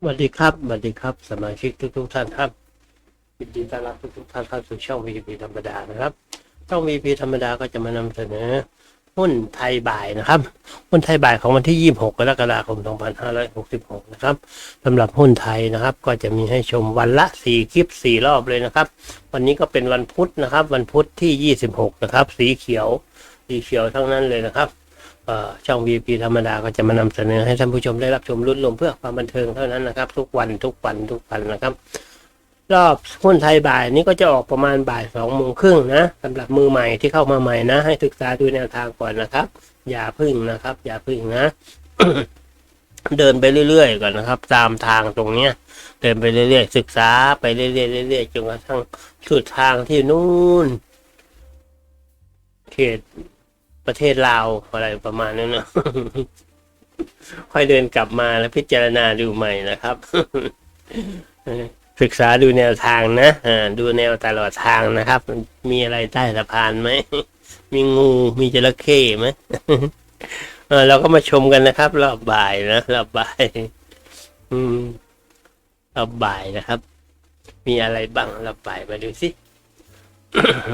สวัสดีครับ สวัสดีครับ สมาชิกทุกทุกๆท่านครับยินดีต้อนรับทุกทุกๆท่านเข้าสู่ช่อง VP ธรรมดานะครับ ช่อง VP ธรรมดาก็จะมานำเสนอหุ้นไทยบ่ายนะครับ หุ้นไทยบ่ายของวันที่ 26 กรกฎาคม 2566 นะครับสำหรับหุ้นไทยนะครับ ก็จะมีให้ชมวันละ 4 คลิป 4 รอบเลยนะครับ วันนี้ก็เป็นวันพุธนะครับ วันพุธที่ 26 นะครับ สีเขียว สีเขียวทั้งนั้นเลยนะครับ ช่อง VP ธรรมดาก็จะมานำเสนอให้ท่านผู้ชมได้รับชมรุ่นลมเพื่อความบันเทิงเท่านั้นนะครับ ทุกวันทุกวันทุกวันนะครับ รอบหุ้นไทยบ่ายนี้ก็จะออกประมาณบ่ายสองโมงครึ่งนะสำหรับมือใหม่ที่เข้ามาใหม่นะ ให้ศึกษาดูแนวทางก่อนนะครับ อย่าพึ่งนะครับ อย่าพึ่งนะ เดินไปเรื่อยๆก่อนนะครับ ตามทางตรงเนี้ยเดินไปเรื่อยๆศึกษาไปเรื่อยๆเรื่อยๆจนกระทั่งสุดทางที่นู่นเขต ประเทศลาวอะไรประมาณนั้นนะค่อยเดินกลับมาแล้วพิจารณาดูใหม่นะครับ ศึกษาดูแนวทางนะอ่าดูแนวตลอดทางนะครับ มีอะไรใต้สะพานไหม มีงูมีจระเข้ไหมเออเราก็มาชมกันนะครับ รอบบ่ายนะรอบบ่าย อืมรอบบ่ายนะครับ มีอะไรบ้างรอบบ่ายมาดูสิ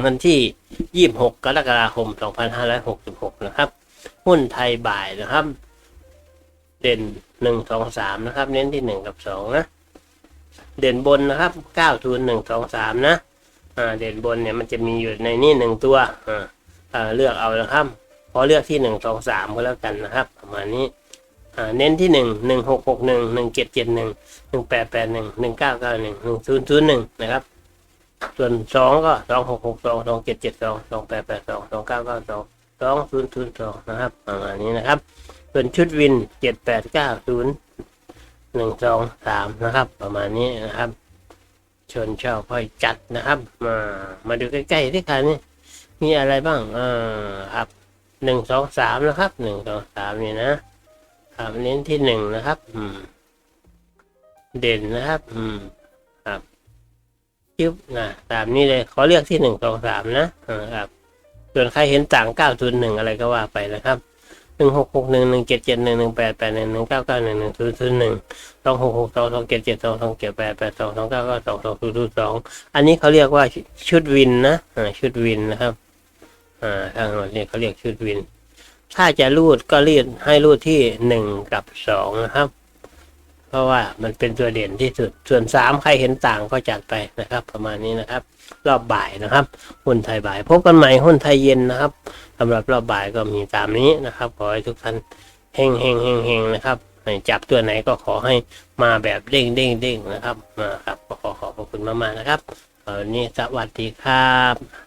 วันที่ 26 กรกฎาคม 2566 นะครับ หุ้นไทยบ่ายนะครับ เด่น 1 2 3 นะครับ เน้นที่ 1 กับ 2 นะ เด่นบนนะครับ9 0 1 2 3 นะอ่าเด่นบนเนี่ยมันจะมีอยู่ในนี่หนึ่งตัวอ่าเลือกเอานะครับพอเลือกที่1 2 3ก็แล้วกันนะครับ ประมาณนี้อ่าเน้นที่1 1 6 6 1 1 7 7 1 1 8 8 1 1 9 9 1 1 0 0 1นะครับ ส่วนสองก็สองหกหกสองสองเจ็ดเจ็ดสองสองแปดแปดสองสองเก้าเก้าสองสองศูนย์ศูนย์สองนะครับประมาณนี้นะครับ ส่วนชุดวินเจ็ดแปดเก้าศูนย์หนึ่งสองสามนะครับ ประมาณนี้นะครับ ชนชอบค่อยจัดนะครับ มามาดูใกล้ๆที่คันนี้มีอะไรบ้างอ่าครับหนึ่งสองสามนะครับหนึ่งสองสามนี่นะครับเน้นที่หนึ่งนะครับ อืม เด่นนะครับ อืม จึ๊บนะตามนี้เลยขอเลือกที่หนึ่งสองสามนะนะครับส่วนใครเห็นต่างเก้าศูนย์หนึ่งอะไรก็ว่าไปนะครับหนึ่งหกหกหนึ่งหนึ่งเจ็ดเจ็ดหนึ่งหนึ่งแปดแปดหนึ่งหนึ่งเก้าเก้าหนึ่งหนึ่งศูนย์ศูนย์หนึ่งสองหกหกสองสองเจ็ดเจ็ดสองสองเจ็ดแปดแปดสองสองเก้าเก้าสองสองศูนย์ศูนย์สองอันนี้เขาเรียกว่าชุดวินนะชุดวินนะครับอ่าทางหมดนี้เขาเรียกชุดวิน ถ้าจะรูดก็รีดให้รูดที่หนึ่งกับสองนะครับ ราะว่ามันเป็นตัวเด่นที่สุด ส่วนสามใครเห็นต่างก็จัดไปนะครับ ประมาณนี้นะครับ รอบบ่ายนะครับหุ้นไทยบ่าย พบกันใหม่หุ้นไทยเย็นนะครับสำหรับรอบบ่ายก็มีตามนี้นะครับ ขอให้ทุกท่านเฮงเฮงเฮงเฮงนะครับจับตัวไหนก็ขอให้มาแบบเด้งเด้งเด้งนะครับนะครับขอขอบพระคุณมากๆนะครับวันนี้สวัสดีครับ